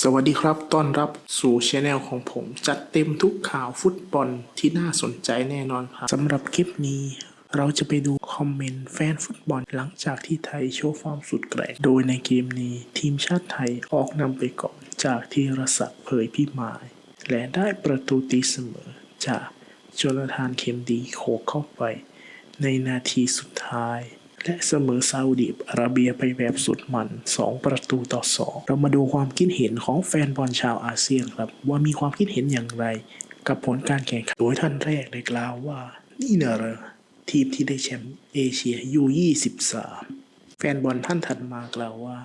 สวัสดีครับ ต้อนรับสู่ช anel ของผม จัดเต็มทุกข่าวฟุตบอลที่น่าสนใจแน่นอนครับสำหรับคลิปนี้เราจะไปดูคอมเมนต์แฟนฟุตบอลหลังจากที่ไทยโชว์ฟอร์มสุดแกร่ง โดยในเกมนี้ทีมชาติไทยออกนำไปก่อนจากธีรศักดิ์เผยพิมาย และได้ประตูตีเสมอจากโจนาธานเข็มดีโขกเข้าไป ในนาทีสุดท้าย และเสมอซาอุดิอาระเบียไปแบบสุดมัน 2 ประตูต่อ 2 เรามาดูความคิดเห็นของแฟนบอลชาวอาเซียนครับ ว่ามีความคิดเห็นอย่างไร กับผลการแข่งขัน โดยท่านแรกได้กล่าวว่า นี่นะเหรอทีมที่ได้แชมป์เอเชียยู23แฟนบอลท่านถัดมากล่าวว่า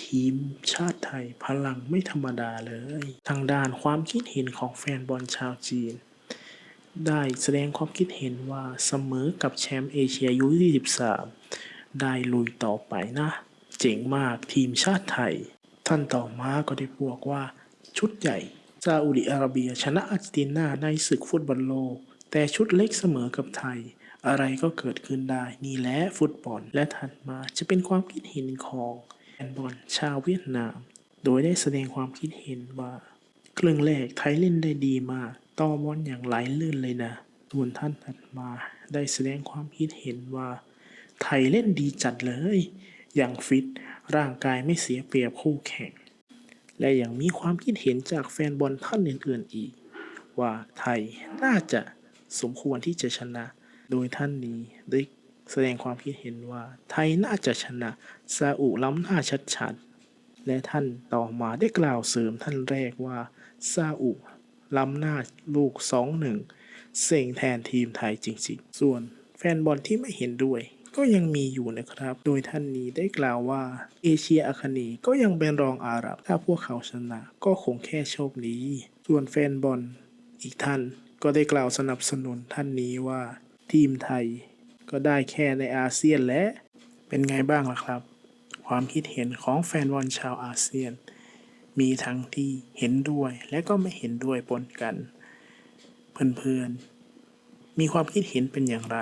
ทีมชาติไทยพลังไม่ธรรมดาเลย ทางด้านความคิดเห็นของแฟนบอลชาวจีน ได้แสดงความคิดเห็นว่าเสมอกับแชมป์เอเชียยู23 ได้ลุยต่อไปนะ เจ๋งมากทีมชาติไทย ท่านต่อมาก็ได้บอกว่า ชุดใหญ่ซาอุดิอาระเบียชนะอาร์เจนตินาในศึกฟุตบอลโลก แต่ชุดเล็กเสมอกับไทย อะไรก็เกิดขึ้นได้นี่แหละฟุตบอลและถัดมาจะเป็นความคิดเห็นของแฟนบอลชาวเวียดนาม โดยได้แสดงความคิดเห็นว่า ครึ่งแรกไทยเล่นได้ดีมากต่อบอลอย่างไหลลื่นเลยนะส่วนท่านถัดมาได้แสดงความคิดเห็นว่า ไทยเล่นดีจัดเลย อย่างฟิต ร่างกายไม่เสียเปรียบคู่แข่ง และยังมีความคิดเห็นจากแฟนบอลท่านอื่นๆอีก ว่าไทยน่าจะสมควรที่จะชนะ โดยท่านนี้ได้แสดงความคิดเห็นว่า ไทยน่าจะชนะซาอุล้ำหน้าชัดๆ และท่านต่อมาได้กล่าวเสริมท่านแรกว่า ซาอุล้ำหน้าลูก 2-1เซ็งแทนทีมไทยจริงๆ ส่วนแฟนบอลที่ไม่เห็นด้วยก็ยังมีอยู่นะครับ โดยท่านนี้ได้กล่าวว่า เอเชียอาคเนย์ก็ยังเป็นรองอาหรับ ถ้าพวกเขาชนะก็คงแค่โชคดี ส่วนแฟนบอลอีกท่านก็ได้กล่าวสนับสนุนท่านนี้ว่า ทีมไทย ก็ได้แค่ในอาเซียนและ เป็นไงบ้างล่ะครับ ความคิดเห็นของแฟนบอลชาวอาเซียน มีทั้งที่เห็นด้วยและก็ไม่เห็นด้วยปนกัน เพื่อนๆ มีความคิดเห็นเป็นอย่างไร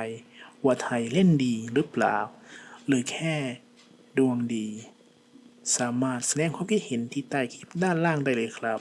ว่าไทยเล่นดีหรือเปล่า หรือแค่ดวงดี สามารถแสดงความคิดเห็นที่ใต้คลิปด้านล่างได้เลยครับ